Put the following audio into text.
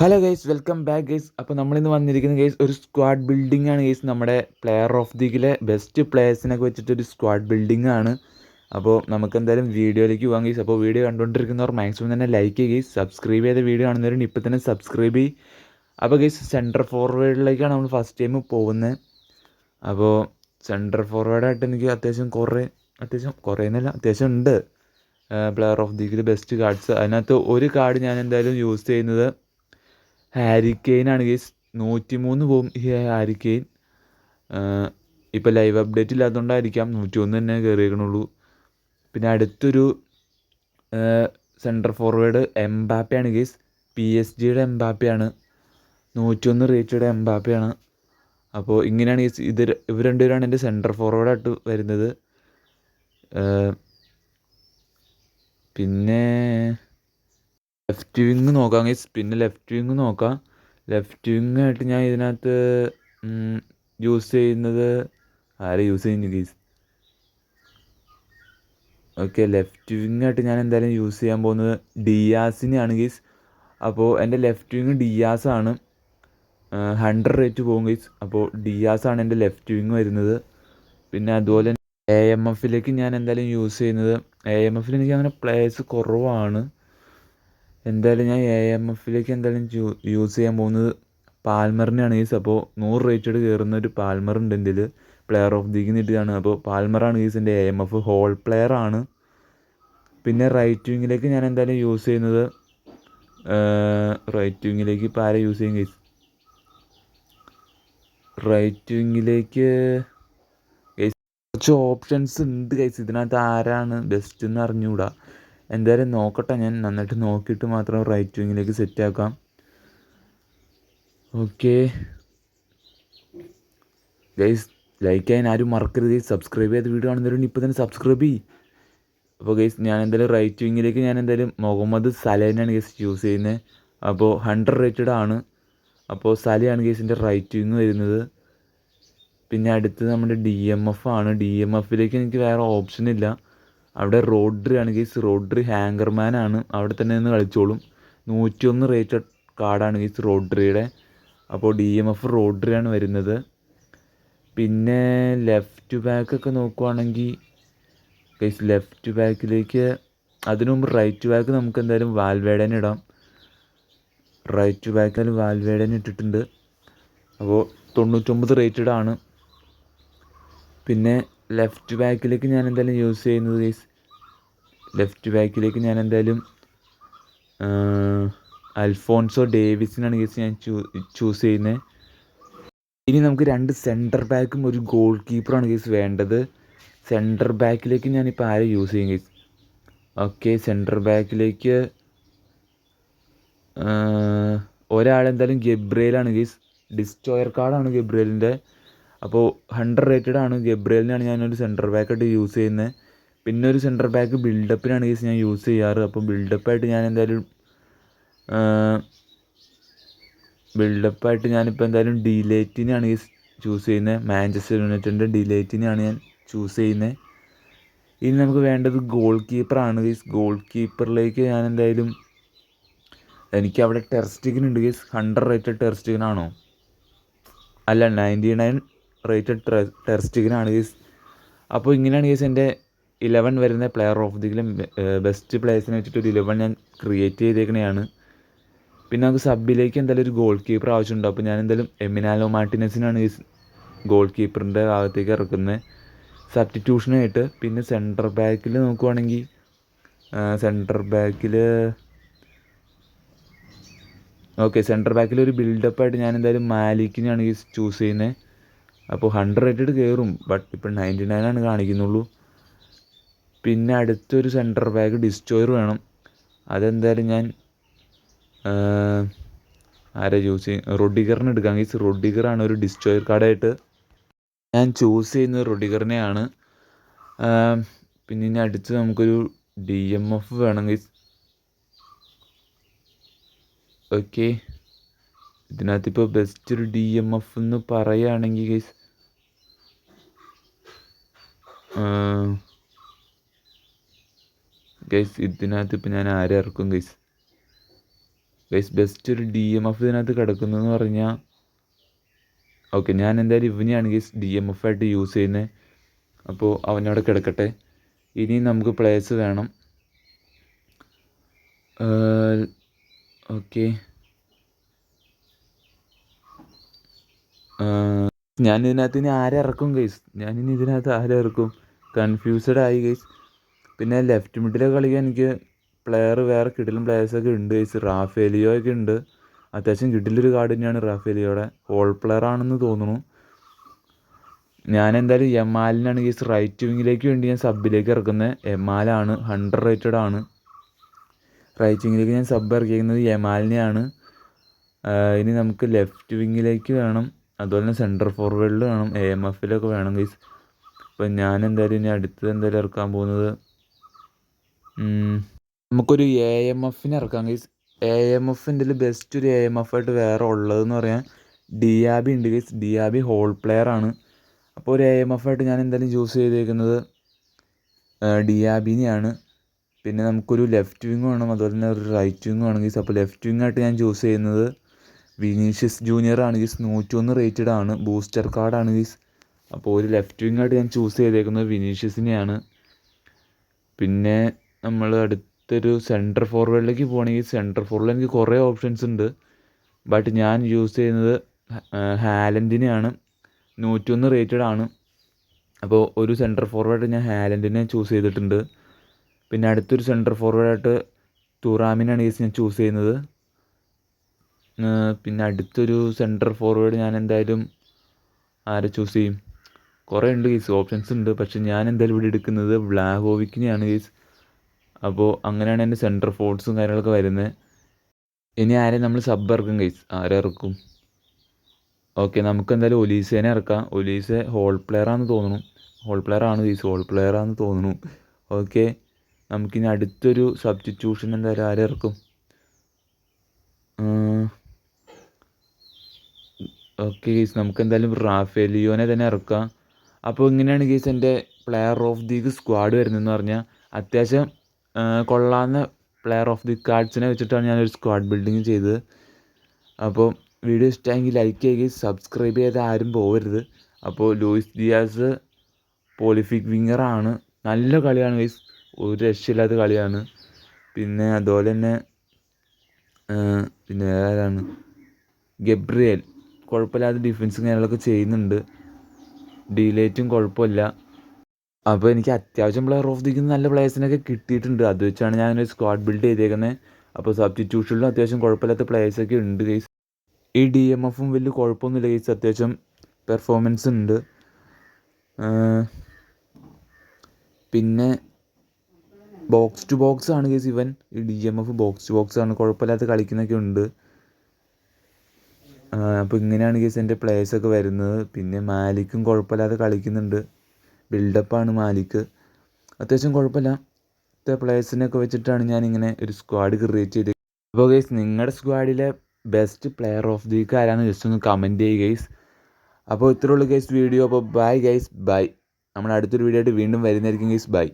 Hello guys welcome back guys അപ്പോൾ നമ്മളിന്ന് വന്നിരിക്കുന്ന ഗൈസ് ഒരു സ്ക്വാഡ് ബിൽഡിംഗ് ആണ് ഗൈസ് നമ്മുടെ പ്ലെയർ ഓഫ് ദിക്കിലെ ബെസ്റ്റ് പ്ലെയേഴ്സിനൊക്കെ വെച്ചിട്ട് ഒരു സ്ക്വാഡ് ബിൽഡിംഗ് ആണ്. അപ്പോൾ നമുക്ക് എന്തായാലും വീഡിയോയിലേക്ക് പോകാം ഗൈസ് അപ്പോൾ വീഡിയോ കണ്ടുകൊണ്ടിരിക്കുന്നവർ മാക്സിമം തന്നെ ലൈക്ക് ചെയ്യുക സബ്സ്ക്രൈബ് ചെയ്ത വീഡിയോ കാണുന്നവരും ഇപ്പോൾ തന്നെ സബ്സ്ക്രൈബ് ചെയ്യും. അപ്പോൾ ഗൈസ് സെന്റർ ഫോർവേഡിലേക്കാണ് നമ്മൾ ഫസ്റ്റ് ടൈം പോകുന്നത്. അപ്പോൾ സെന്റർ ഫോർവേഡായിട്ട് എനിക്ക് അത്യാവശ്യം കുറേ അത്യാവശ്യം കുറേ എന്നല്ല അത്യാവശ്യം ഉണ്ട്. പ്ലെയർ ഓഫ് ദിക്കിൽ ബെസ്റ്റ് കാർഡ്സ് അതിനകത്ത് ഒരു കാർഡ് ഞാൻ എന്തായാലും യൂസ് ചെയ്യുന്നത് ഹാരി ആണ് ഗെയ്സ് നൂറ്റി മൂന്ന് പോവും ഹാരി കെയ്ൻ ഇപ്പം ലൈവ് അപ്ഡേറ്റ് ഇല്ലാത്തതുകൊണ്ടായിരിക്കാം നൂറ്റി ഒന്ന് തന്നെ കയറിയേക്കണുള്ളൂ പിന്നെ അടുത്തൊരു സെന്റർ ഫോർവേഡ് എംബാപ്പയാണ് ഗെയ്സ് പി എസ് ജിയുടെ എംബാപ്പയാണ് നൂറ്റൊന്ന് റേറ്റഡ് എംബാപ്പയാണ് അപ്പോൾ ഇങ്ങനെയാണ് ഗെയ്സ് ഇത് ഇവർ രണ്ടുപേരാണ് എന്റെ സെന്റർ ഫോർവേഡായിട്ട് വരുന്നത്. പിന്നെ ലെഫ്റ്റ് വിങ് നോക്കാം ഗൈസ് പിന്നെ ലെഫ്റ്റ് വിങ് നോക്കാം. ലെഫ്റ്റ് വിങ് ആയിട്ട് ഞാൻ ഇതിനകത്ത് യൂസ് ചെയ്യുന്നത് ആരെ യൂസ് ചെയ്യുന്നു ഗൈസ് ഓക്കെ ലെഫ്റ്റ് വിങ് ആയിട്ട് ഞാൻ എന്തായാലും യൂസ് ചെയ്യാൻ പോകുന്നത് ഡിയാസിനെയാണ് ഗൈസ് അപ്പോൾ എന്റെ ലെഫ്റ്റ് വിങ് ഡിയാസ് ആണ് ഹൺഡ്രഡ് റേറ്റ് പോകും ഗൈസ് അപ്പോൾ ഡിയാസ് ആണ് എന്റെ ലെഫ്റ്റ് വിങ് വരുന്നത്. പിന്നെ അതുപോലെ എ എം എഫിലേക്ക് ഞാൻ എന്തായാലും യൂസ് ചെയ്യുന്നത്. എ എം എഫിൽ എനിക്ക് അങ്ങനെ പ്ലേയേഴ്സ് കുറവാണ്. എന്തായാലും ഞാൻ എ എം എഫിലേക്ക് എന്തായാലും യൂസ് ചെയ്യാൻ പോകുന്നത് പാൽമറിനെയാണ് ഗീസ് അപ്പോൾ നൂറ് റേറ്റഡ് കയറുന്ന ഒരു പാൽമർ ഉണ്ട് എന്റെ പ്ലെയർ ഓഫ് ദി കിട്ടിയതാണ് അപ്പോൾ പാൽമറാണ് ഗീസ് എന്റെ A M F hole player ആണ്. പിന്നെ റൈറ്റ് വിങ്ങിലേക്ക് ഞാൻ എന്തായാലും യൂസ് ചെയ്യുന്നത് റൈറ്റ് വിങ്ങിലേക്ക് ഇപ്പോൾ ആരെ യൂസ് ചെയ്യും ഗൈസ് റൈറ്റ് വിങ്ങിലേക്ക് കുറച്ച് ഓപ്ഷൻസ് ഉണ്ട് ഗൈസ് ഇതിനകത്ത് ആരാണ് ബെസ്റ്റ് എന്ന് അറിഞ്ഞുകൂടാ എന്തായാലും നോക്കട്ടെ ഞാൻ നന്നായിട്ട് നോക്കിയിട്ട് മാത്രം റൈറ്റ് വിങ്ങിലേക്ക് സെറ്റ് ആക്കാം. ഓക്കെ ഗൈസ് ലൈക്ക് ചെയ്യാൻ ആരും മറക്കരുത്. സബ്സ്ക്രൈബ് ചെയ്ത വീഡിയോ കാണുന്നവരും ഇപ്പോൾ തന്നെ സബ്സ്ക്രൈബ് ചെയ്യും. അപ്പോൾ ഗൈസ് ഞാൻ എന്തായാലും റൈറ്റ് വിങ്ങിലേക്ക് ഞാൻ എന്തായാലും മുഹമ്മദ് സലേനാണ് ഗൈസ് ചൂസ് ചെയ്യുന്നത് അപ്പോൾ ഹൺഡ്രഡ് റേറ്റഡ് ആണ്. അപ്പോൾ സലയാണ് ഗൈസിന്റെ റൈറ്റ് വിങ് വരുന്നത്. പിന്നെ അടുത്ത് നമ്മുടെ ഡി എം എഫ് ആണ്. ഡി എം എഫിലേക്ക് എനിക്ക് വേറെ ഓപ്ഷൻ ഇല്ല. അവിടെ റോഡ്രി ആണ് ഗീസ് റോഡ്രി ഹാങ്കർമാൻ ആണ്. അവിടെ തന്നെ നിന്ന് കളിച്ചോളും. നൂറ്റിയൊന്ന് റേറ്റഡ് കാർഡാണ് ഗീസ് റോഡ്രിയുടെ. അപ്പോൾ ഡി എം എഫ് റോഡ്രിയാണ് വരുന്നത്. പിന്നെ ലെഫ്റ്റ് ബാക്കൊക്കെ നോക്കുവാണെങ്കിൽ ഗൈസ് ലെഫ്റ്റ് ബാക്കിലേക്ക് അതിനു മുമ്പ് റൈറ്റ് ബാക്ക് നമുക്ക് എന്തായാലും വാൽവേഡനെ ഇടാം. റൈറ്റ് ബാക്കിൽ വാൽവേഡനെ ഇട്ടിട്ടുണ്ട്. അപ്പോൾ തൊണ്ണൂറ്റൊമ്പത് റേറ്റഡ് ആണ്. പിന്നെ ലെഫ്റ്റ് ബാക്കിലേക്ക് ഞാൻ എന്തായാലും യൂസ് ചെയ്യുന്നത് ഗൈസ് ലെഫ്റ്റ് ബാക്കിലേക്ക് ഞാൻ എന്തായാലും അൽഫോൺസോ ഡേവിസിനാണ് ഗൈസ് ഞാൻ ചൂസ് ചെയ്യുന്നത് ഇനി നമുക്ക് രണ്ട് സെന്റർ ബാക്കും ഒരു ഗോൾ കീപ്പറാണ് ഗൈസ് വേണ്ടത്. സെന്റർ ബാക്കിലേക്ക് ഞാനിപ്പോൾ ആരെ യൂസ് ചെയ്യും ഗൈസ് ഓക്കെ സെന്റർ ബാക്കിലേക്ക് ഒരാളെന്തായാലും ഗബ്രിയലാണ് ഗൈസ് ഡിസ്റ്റോയർ കാർഡാണ് ഗബ്രിയലിന്റെ അപ്പോൾ ഹൺഡ്രഡ് റേറ്റഡ് ആണ്. ഗബ്രിയലിനാണ് ഞാനൊരു സെന്റർ ബാക്കായിട്ട് യൂസ് ചെയ്യുന്നത് പിന്നെ ഒരു സെന്റർ ബാക്ക് ബിൽഡപ്പിനാണ് കേസ് ഞാൻ യൂസ് ചെയ്യാറ്. അപ്പോൾ ബിൽഡപ്പായിട്ട് ഞാൻ എന്തായാലും ബിൽഡപ്പായിട്ട് ഞാനിപ്പോൾ എന്തായാലും ഡിലേറ്റിനെയാണ് ഈ ചൂസ് ചെയ്യുന്നത് മാഞ്ചസ്റ്റർ യുണൈറ്റഡിന്റെ ഡിലേറ്റിനെയാണ് ഞാൻ ചൂസ് ചെയ്യുന്നത് ഇനി നമുക്ക് വേണ്ടത് ഗോൾ കീപ്പറാണ് ഗീസ് ഗോൾ കീപ്പറിലേക്ക് ഞാൻ എന്തായാലും എനിക്ക് അവിടെ ടെറസ്റ്റിക്കിനുണ്ട് ഗീസ് ഹൺഡ്രഡ് റേറ്റഡ് ടെറസ്റ്റിക്കിനാണോ അല്ല നയന്റി നയൻ റേറ്റഡ് ടെർസ്റ്റിഗനാണ് ഗീസ്. അപ്പോൾ ഇങ്ങനെയാണ് ഗീസ് എന്റെ ഇലവൻ വരുന്ന പ്ലെയർ ഓഫ് ദി ദിയിലും ബെസ്റ്റ് പ്ലേയേഴ്സിനെ വെച്ചിട്ട് ഒരു ഇലവൻ ഞാൻ ക്രിയേറ്റ് ചെയ്തേക്കണെയാണ്. പിന്നെ നമുക്ക് സബിലേക്ക് എന്തായാലും ഒരു ഗോൾ കീപ്പർ ആവശ്യമുണ്ട്. അപ്പോൾ ഞാൻ എന്തായാലും എമിനാലോ മാർട്ടിനസിനാണ് ഈ ഗോൾ കീപ്പറിന്റെ ഭാഗത്തേക്ക് ഇറക്കുന്നത്. സബ്സ്റ്റിറ്റ്യൂഷനായിട്ട് പിന്നെ സെന്റർ ബാക്കിൽ നോക്കുവാണെങ്കിൽ സെന്റർ ബാക്കിൽ ഓക്കെ സെന്റർ ബാക്കിൽ ഒരു ബിൽഡപ്പായിട്ട് ഞാൻ എന്തായാലും മാലിക്കിനെയാണ് ഈ ചൂസ് ചെയ്യുന്നത്. അപ്പോൾ ഹൺഡ്രഡ് കയറും ബട്ട് ഇപ്പം നയന്റി നയനാണ് കാണിക്കുന്നുള്ളൂ. പിന്നെ അടുത്തൊരു സെന്റർ ബാക്ക് ഡിസ്റ്റോയർ വേണം. അതെന്തായാലും ഞാൻ ആരെ ചൂസ് ചെയ്യും റൊഡിഗറിന് എടുക്കാം ഗീസ് റൊഡിഗറാണ് ഒരു ഡിസ്റ്റോയർ കാർഡായിട്ട് ഞാൻ ചൂസ് ചെയ്യുന്നത് റൊഡിഗറിനെയാണ്. പിന്നെ ഇനി അടുത്ത് നമുക്കൊരു ഡി എം എഫ് വേണമെങ്കിൽ ഓക്കെ ഇതിനകത്ത് ഇപ്പോൾ ബെസ്റ്റ് ഒരു ഡി എം എഫ് എന്ന് പറയുകയാണെങ്കിൽ ഗൈസ് ഗൈസ് ഇതിനകത്ത് ഇപ്പം ഞാൻ ആരെ ഇറക്കും ഗൈസ് ഗൈസ് ബെസ്റ്റ് ഒരു ഡി എം എഫ് ഇതിനകത്ത് കിടക്കുന്നതെന്ന് പറഞ്ഞാൽ ഓക്കെ ഞാൻ എന്തായാലും ഇവനെയാണ് ഗൈസ് ഡി എം എഫ് ആയിട്ട് യൂസ് ചെയ്യുന്നത് അപ്പോൾ അവനവിടെ കിടക്കട്ടെ. ഇനി നമുക്ക് പ്ലേസ് വേണം. ഓക്കെ ഞാൻ ഇതിനകത്ത് ഇനി ആരെ ഇറക്കും ഗൈസ് ഇനി ഇതിനകത്ത് ആരെ ഇറക്കും? കൺഫ്യൂസ്ഡ് ആയി ഗൈസ് പിന്നെ ലെഫ്റ്റ് മിഡിലൊക്കെ കളിക്കാൻ എനിക്ക് പ്ലെയർ വേറെ കിടിലും പ്ലെയേഴ്സൊക്കെ ഉണ്ട് ഗൈസ് റാഫേലിയോ ഒക്കെ ഉണ്ട്. അത്യാവശ്യം കിടിലൊരു കാർഡ് തന്നെയാണ് റാഫേലിയോടെ. ഹോൾ പ്ലെയർ ആണെന്ന് തോന്നുന്നു. ഞാൻ എന്തായാലും യമാലിനാണ് ഗൈസ് റൈറ്റ് വിങ്ങിലേക്ക് വേണ്ടി ഞാൻ സബിലേക്ക് ഇറക്കുന്നത്. യമാലാണ് ഹൺഡ്രഡ് റേറ്റഡ് ആണ്. റൈറ്റ് വിങ്ങിലേക്ക് ഞാൻ സബ് ഇറക്കിയിരിക്കുന്നത് യമാലിനെയാണ് ഇനി നമുക്ക് ലെഫ്റ്റ് വിങ്ങിലേക്ക് വേണം. അതുപോലെ തന്നെ സെന്റർ ഫോർവേഡിൽ വേണം എ എം എഫിലൊക്കെ വേണം ഗൈസ് അപ്പം ഞാൻ എന്തായാലും ഇനി അടുത്തത് എന്തായാലും ഇറക്കാൻ പോകുന്നത് നമുക്കൊരു എ എം എഫിന് ഇറക്കാം ഗൈസ് എ എം എഫിന്റെ ബെസ്റ്റ് ഒരു എ എം എഫ് ആയിട്ട് വേറെ ഉള്ളതെന്ന് പറയാൻ ഡിയാബി ഉണ്ട് ഗൈസ് ഡിയാബി ഹോൾ പ്ലെയർ ആണ്. അപ്പോൾ ഒരു എ എം എഫ് ആയിട്ട് ഞാൻ എന്തായാലും ചൂസ് ചെയ്തേക്കുന്നത് ഡിയാബിനെയാണ് പിന്നെ നമുക്കൊരു ലെഫ്റ്റ് വിങ് വേണം അതുപോലെ തന്നെ ഒരു റൈറ്റ് വിങ് വേണം ഗൈസ് അപ്പോൾ ലെഫ്റ്റ് വിങ് ആയിട്ട് ഞാൻ ചൂസ് ചെയ്യുന്നത് വിനീഷ്യസ് ജൂനിയർ ആണ് ഗീസ്. നൂറ്റൊന്ന് റേറ്റഡ് ആണ്. ബൂസ്റ്റർ കാർഡാണ് ഗീസ്. അപ്പോൾ ഒരു ലെഫ്റ്റ് വിങ് ആയിട്ട് ഞാൻ ചൂസ് ചെയ്തേക്കുന്നത് വിനീഷ്യസിനെയാണ്. പിന്നെ നമ്മൾ അടുത്തൊരു സെന്റർ ഫോർവേഡിലേക്ക് പോകണമെങ്കിൽ സെന്റർ ഫോർവേഡിൽ എനിക്ക് കുറേ ഓപ്ഷൻസ് ഉണ്ട്. ബട്ട് ഞാൻ യൂസ് ചെയ്യുന്നത് ഹാലൻഡിനെയാണ്. നൂറ്റൊന്ന് റേറ്റഡ് ആണ്. അപ്പോൾ ഒരു സെന്റർ ഫോർവേഡ് ഞാൻ ഹാലൻഡിനെ ചൂസ് ചെയ്തിട്ടുണ്ട്. പിന്നെ അടുത്തൊരു സെന്റർ ഫോർവേഡായിട്ട് തുറാമിനാണ് ഗീസ് ഞാൻ ചൂസ് ചെയ്യുന്നത്. പിന്നെ അടുത്തൊരു സെന്റർ ഫോർവേഡ് ഞാൻ എന്തായാലും ആരെ ചൂസ് ചെയ്യും. കുറേ ഉണ്ട് ഗീസ് ഓപ്ഷൻസ് ഉണ്ട്. പക്ഷെ ഞാൻ എന്തായാലും ഇവിടെ എടുക്കുന്നത് വ്ലാഹോവിക്കിനെയാണ് ഗീസ് അപ്പോൾ അങ്ങനെയാണ് എന്റെ സെന്റർ ഫോർട്സും കാര്യങ്ങളൊക്കെ വരുന്നത് ഇനി ആരെ നമ്മൾ സബ് ഇറക്കും ഗൈസ് ആരെ ഇറക്കും? ഓക്കെ നമുക്ക് എന്തായാലും ഒലീസേനെ ഇറക്കാം. ഒലീസ ഹോൾ പ്ലെയർ ആണെന്ന് തോന്നുന്നു. ഹോൾ പ്ലെയർ ആണ് കേസ് ഹോൾ പ്ലെയർ ആണെന്ന് തോന്നുന്നു. ഓക്കെ നമുക്കിനി അടുത്തൊരു സബ്സ്റ്റിറ്റ്യൂഷൻ എന്തായാലും ആരെ ഇറക്കും? ഓക്കെ ഗീസ് നമുക്ക് എന്തായാലും റാഫേലിയോനെ തന്നെ ഇറക്കാം. അപ്പോൾ ഇങ്ങനെയാണ് ഗീസ് എന്റെ പ്ലെയർ ഓഫ് ദി സ്ക്വാഡ് വരുന്നതെന്ന് പറഞ്ഞാൽ അത്യാവശ്യം കൊള്ളാവുന്ന പ്ലെയർ ഓഫ് ദി കാർഡ്സിനെ വെച്ചിട്ടാണ് ഞാനൊരു സ്ക്വാഡ് ബിൽഡിങ് ചെയ്തത്. അപ്പോൾ വീഡിയോ ഇഷ്ടമെങ്കിൽ ലൈക്ക് ചെയ്യുകയും സബ്സ്ക്രൈബ് ചെയ്ത് ആരും പോകരുത് അപ്പോൾ ലൂയിസ് ഡിയാസ് പോളിഫിക് വിങ്ങറാണ് നല്ല കളിയാണ് ഗൈസ് ഒരു രക്ഷയില്ലാത്ത കളിയാണ്. പിന്നെ അതുപോലെ തന്നെ പിന്നെ ആരാണ്? ഗബ്രിയൽ. കുഴപ്പമില്ലാത്ത ഡിഫൻസും കാര്യങ്ങളൊക്കെ ചെയ്യുന്നുണ്ട്. ഡീലേറ്റും കുഴപ്പമില്ല. അപ്പോൾ എനിക്ക് അത്യാവശ്യം പ്ലെയർ ഓഫ് ദിക്കുന്ന നല്ല പ്ലേയേഴ്സിനൊക്കെ കിട്ടിയിട്ടുണ്ട്. അത് വെച്ചാണ് ഞാൻ ഒരു സ്ക്വാഡ് ബിൽഡ് ചെയ്തേക്കുന്നത് അപ്പോൾ സബ്സ്റ്റിറ്റ്യൂഷനിലും അത്യാവശ്യം കുഴപ്പമില്ലാത്ത പ്ലേയേഴ്സൊക്കെ ഉണ്ട് ഗെയ്സ് ഈ ഡി എം എഫും വലിയ കുഴപ്പമൊന്നുമില്ല ഗെയ്സ് അത്യാവശ്യം പെർഫോമൻസ് ഉണ്ട്. പിന്നെ ബോക്സ് ടു ബോക്സ് ആണ് കേസ് ഇവൻ. ഈ D M F box to box ആണ്. കുഴപ്പമില്ലാത്ത കളിക്കുന്നൊക്കെ ഉണ്ട്. അപ്പോൾ ഇങ്ങനെയാണ് കേസ് എന്റെ പ്ലേയേഴ്സൊക്കെ വരുന്നത്. പിന്നെ മാലിക്കും കുഴപ്പമില്ലാതെ കളിക്കുന്നുണ്ട്. ബിൽഡപ്പാണ് മാലിക്ക് അത്യാവശ്യം കുഴപ്പമില്ല. പ്ലേയേഴ്സിനെയൊക്കെ വെച്ചിട്ടാണ് ഞാനിങ്ങനെ ഒരു സ്ക്വാഡ് ക്രിയേറ്റ് ചെയ്ത്. അപ്പോൾ ഗൈസ് നിങ്ങളുടെ സ്ക്വാഡിലെ best player of the week ആരാന്ന് ജസ്റ്റ് ഒന്ന് കമന്റ് ചെയ്യുക ഗൈസ് അപ്പോൾ ഇത്രയുള്ളൂ ഗൈസ് വീഡിയോ അപ്പോൾ ബൈ ഗൈസ് ബൈ നമ്മൾ അടുത്തൊരു വീഡിയോ ആയിട്ട് വീണ്ടും വരുന്നതായിരിക്കും ഗൈസ് ബൈ